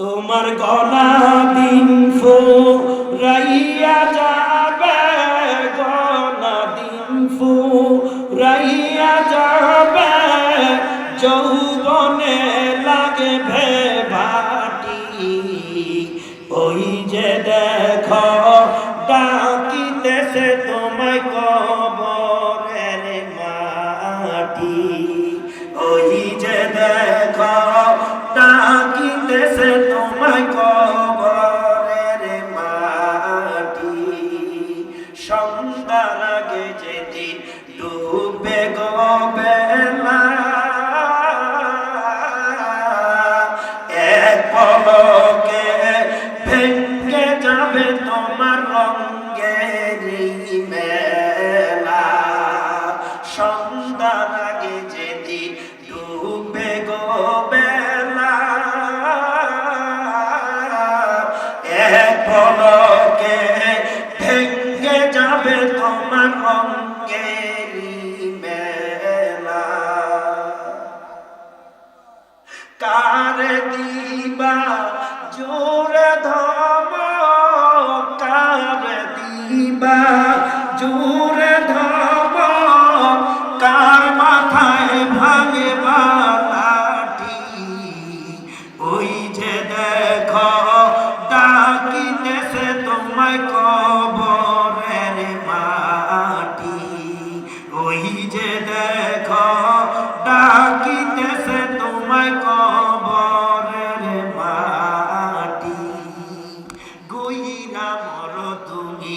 তোমার গলা দিন ফো রাইয়া যাবে গলা দিন ফো রাইয়া যাবে। যৌবনে লাগে ভাটি ওই যে দেখো ডাকিতেছে তোমায় গো বেলা এক পলকে ভেঙ্গে যাবে তোমার রঙ্গের দিবা জোরে ধম কার মাথায় ভাঙে বালাটি? ওই যে দেখো, ডাকিতেছে তোমায় কবরের মাটি। ওই যে দেখো, ডাকিতেছে তোমায় কবরের মাটি। গইনা মর তুমি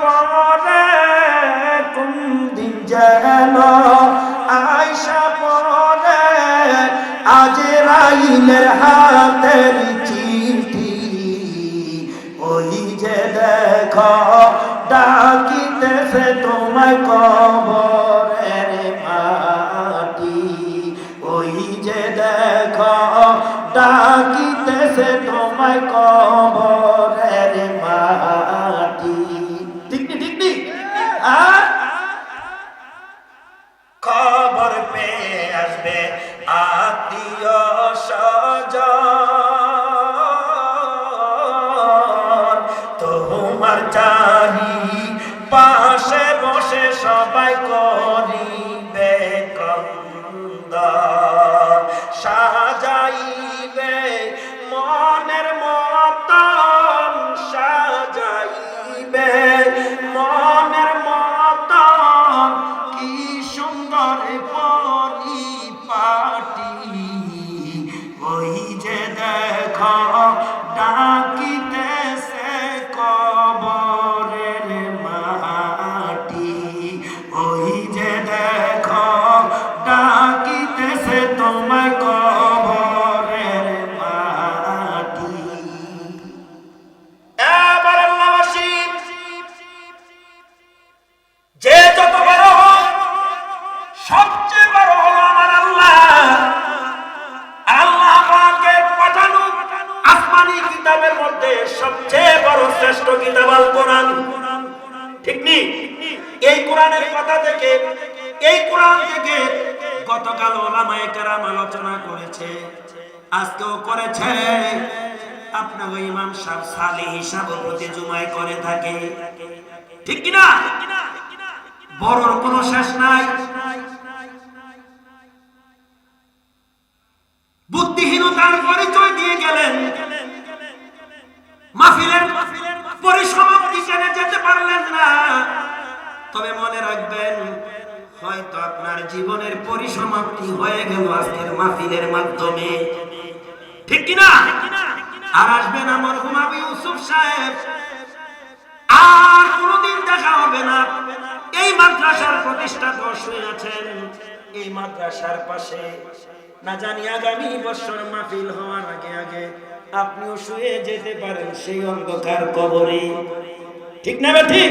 পরে কোন দিন যেন আয়সা পরে আজ রাইলের হাতের চিঠি। ওই যে দেখো, ডাকিতেছে তোমায় কবরের মাটি। ওই যে দেখো, ডাকিতেছে তোমায় ওই যে কিতাবের মধ্যে সবচেয়ে বড় শ্রেষ্ঠ কিতাব আল কোরআন। ঠিক নি? এই কোরআনের কথা থেকে, এই কোরআন থেকে গতকাল ওলামায়ে কেরাম আলোচনা করেছে, আজকেও করেছে। আপনার ইমাম সাহেব সালেহ হিসাব প্রতি জুমায় করে থাকে। ঠিক কিনা? বড়র কোনো শেষ নাই। বুদ্ধিহীনতার পরিচয় দিয়ে গেলেন। মাহফিলের পরিসমাপ্তি কেনে যেতে পারলেন না। তবে মনে রাখবেন, হয়তো আপনার জীবনের পরিসমাপ্তি হয়ে গেল আজকের মাহফিলের মাধ্যমে। ঠিক কিনা? আর আসবেন আমার হুমাবি ইউসুফ সাহেব। আর কোনদিন দেখা হবে না। এই মাদ্রাসার প্রতিষ্ঠা দশ হয়ে আছেন এই মাদ্রাসার পাশে, না জানি আগামী বছর মাহফিল হওয়ার আগে আগে আপনিও শুয়ে যেতে পারেন সেই অন্ধকার কবরে। ঠিক না ঠিক?